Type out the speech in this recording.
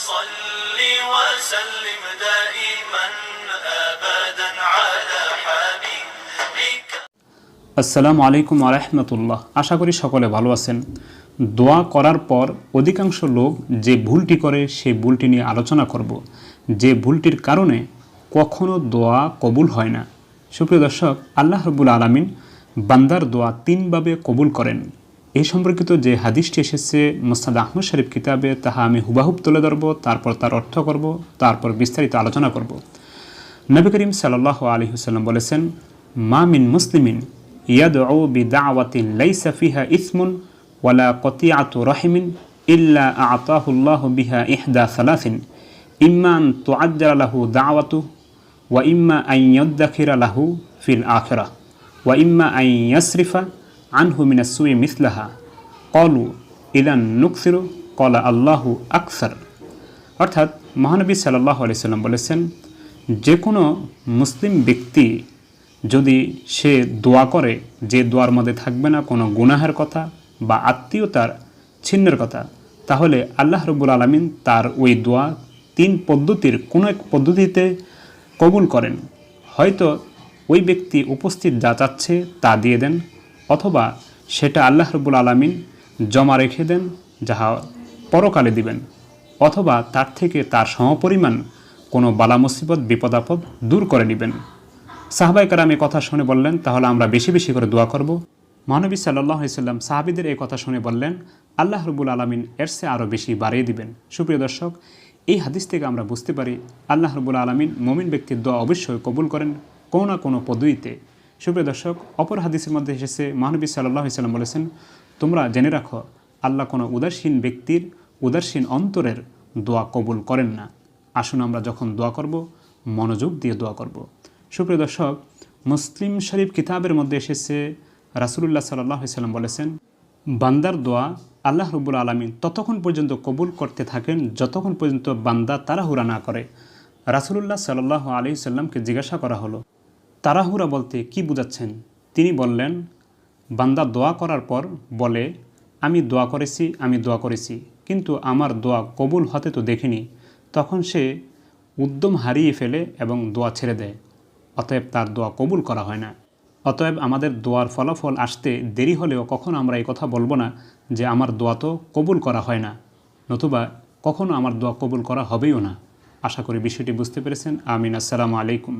صل وسلم دائما ابدا على حبيبك আসসালামু আলাইকুম আরহামতুল্লাহ আশা করি সকলে ভালো আছেন দোয়া করার পর অধিকাংশ লোক যে ভুলটি করে সেই ভুলটি নিয়ে আলোচনা করব যে ভুলটির কারণে কখনো দোয়া কবুল হয় না সুপ্রিয় দর্শক আল্লাহ রবুল আলমিন বান্দার দোয়া তিনভাবে কবুল করেন এই সম্পর্কিত যে হাদিসটি এসেছে মোস্তাদ আহমদ শরীফ কিতাবে তাহা আমি হুবাহুব তুলে ধরব তারপর তার অর্থ করব তারপর বিস্তারিত আলোচনা করব নবী করিম সাল্লাহ আলী হুসাল্লাম বলেছেন মা মিন মুসলিমিন ইয়াদউ বিদাওয়াতিন লাইসা ফিহা ইসমুন ওয়ালা কতিয়াতু রহিমিন ইল্লা আতাহুল্লাহ বিহা ইহদা সালাসিন ইম্মা আন তুআজ্জালা লাহু দাওয়াতু ওয়া ইম্মা আন ইয়াদ্দাখিরা লাহু ফিল আখিরা ওয়া ইম্মা আন ইয়াসরিফা আনহু মিনাস সুই মিসলাহা। কলু ইলান নুকসিরু? কলা আল্লাহু আকসার। অর্থাৎ মহানবী সাল্লাহ আলাইসাল্লাম বলেছেন, যে কোনো মুসলিম ব্যক্তি যদি সে দোয়া করে, যে দোয়ার মধ্যে থাকবে না কোনো গুনাহের কথা বা আত্মীয়তার ছিন্নের কথা, তাহলে আল্লাহ রব্বুল আলমিন তার ওই দোয়া তিন পদ্ধতির কোনো এক পদ্ধতিতে কবুল করেন। হয়তো ওই ব্যক্তি উপস্থিত যা চাচ্ছে তা দিয়ে দেন অথবা সেটা আল্লাহ রব্বুল আলমিন জমা রেখে দেন, যাহা পরকালে দিবেন, অথবা তার থেকে তার সমপরিমাণ কোনো বালা মুসিবত বিপদাপদ দূর করে নেবেন সাহাবাই কারাম এই কথা শুনে বললেন, তাহলে আমরা বেশি বেশি করে দোয়া করব। মহানবী সাল্লাহ সাল্লাম সাহাবিদের এই কথা শুনে বললেন, আল্লাহ রবুল আলমিন এর সে আরও বেশি বাড়িয়ে দিবেন। সুপ্রিয় দর্শক, এই হাদিস থেকে আমরা বুঝতে পারি, আল্লাহ রবুল আলমিন মমিন ব্যক্তির দোয়া অবশ্যই কবুল করেন, কোনো না কোনো পদ্ধতিতে সুপ্রিয় দর্শক, অপর হাদিসের মধ্যে এসেছে, মহানবী সাল্লাহ সাল্লাম বলেছেন, তোমরা জেনে রাখো, আল্লাহ কোনো উদাসীন ব্যক্তির উদাসীন অন্তরের দোয়া কবুল করেন না। আসুন আমরা যখন দোয়া করব, মনোযোগ দিয়ে দোয়া করব। সুপ্রিয় দর্শক, মুসলিম শরীফ কিতাবের মধ্যে এসেছে, রাসুলুল্লাহ সাল্লাহ সাল্লাম বলেছেন, বান্দার দোয়া আল্লাহ রবুল আলমিন ততক্ষণ পর্যন্ত কবুল করতে থাকেন, যতক্ষণ পর্যন্ত বান্দা তাড়াহুড়া না করে। রাসুলুল্লাহ সাল্লাহ আলি সাল্লামকে জিজ্ঞাসা করা হলো তাড়াহুড়া বলতে কি বুঝাচ্ছেন? তিনি বললেন, বান্দা দোয়া করার পর বলে, আমি দোয়া করেছি, আমি দোয়া করেছি। কিন্তু আমার দোয়া কবুল হতে তো দেখিনি। তখন সে উদ্যম হারিয়ে ফেলে এবং দোয়া ছেড়ে দেয়। অতএব তার দোয়া কবুল করা হয় না। অতএব আমাদের দোয়ার ফলাফল আসতে দেরি হলেও কখনো আমরা এই কথা বলব না যে আমার দোয়া তো কবুল করা হয় না, নতুবা কখনো আমার দোয়া কবুল করা হবেও না। আশা করি বিষয়টি বুঝতে পেরেছেন। আমিন। আসসালামু আলাইকুম।